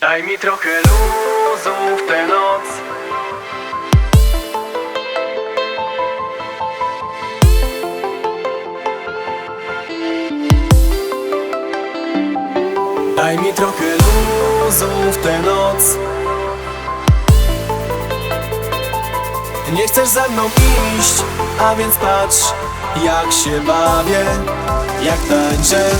Daj mi trochę luzu w tę noc. Daj mi trochę luzu w tę noc. Nie chcesz ze mną iść, a więc patrz Jak się bawię, jak tańczę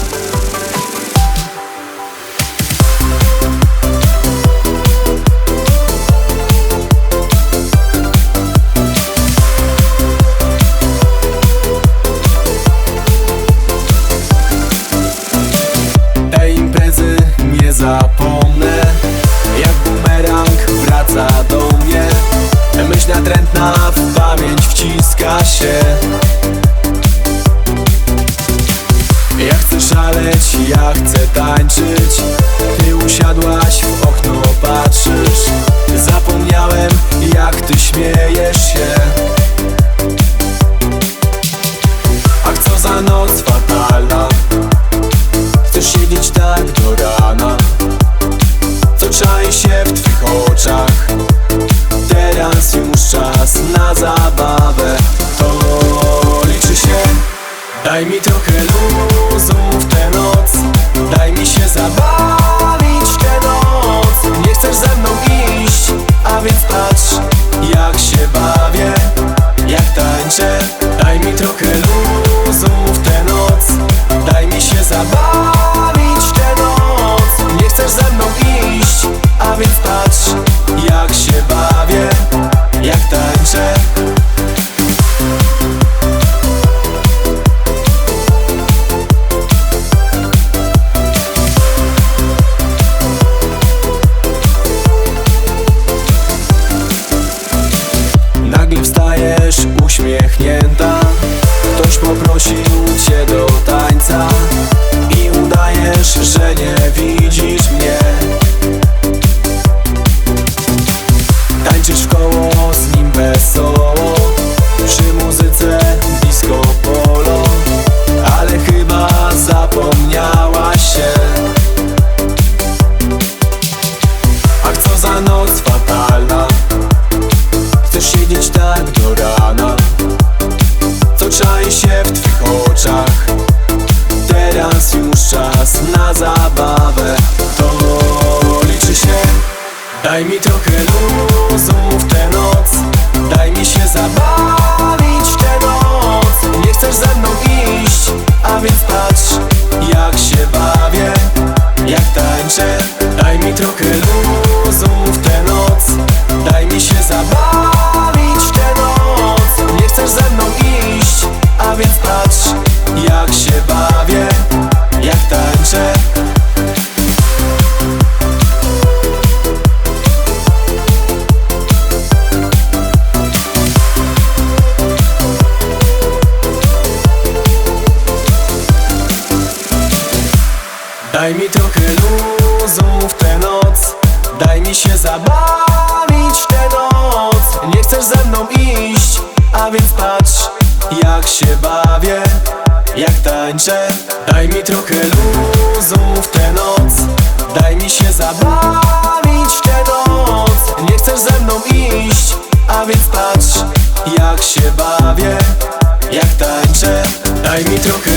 zapomnę Jak bumerang wraca do mnie. Myśl natrętna w pamięć wciska się. Ja chcę szaleć, ja chcę tańczyć. Ty usiadłaś w okno, patrzysz. Zapomniałem jak ty śmiejesz się. Ach co za noc fatalna Chcesz siedzieć tak do rana? Co czai się w twych oczach. Teraz już czas na zabawę. To liczy się. Daj mi trochę luzu w tę noc. Daj mi się zabawić w tę noc. Nie chcesz ze mną iść, a więc patrz Jak się bawię, jak tańczę. Daj mi trochę luzu Się w twych oczach. Teraz już czas na zabawę. To liczy się. Daj mi trochę luzu w tę noc. Daj mi się zabawić w tę noc. Nie chcesz ze mną iść, Daj mi się zabawić tę noc. Nie chcesz ze mną iść, a więc patrz Jak się bawię, jak tańczę. Daj mi trochę luzu w tę noc. Daj mi się zabawić tę noc. Nie chcesz ze mną iść, a więc patrz Jak się bawię, jak tańczę. Daj mi trochę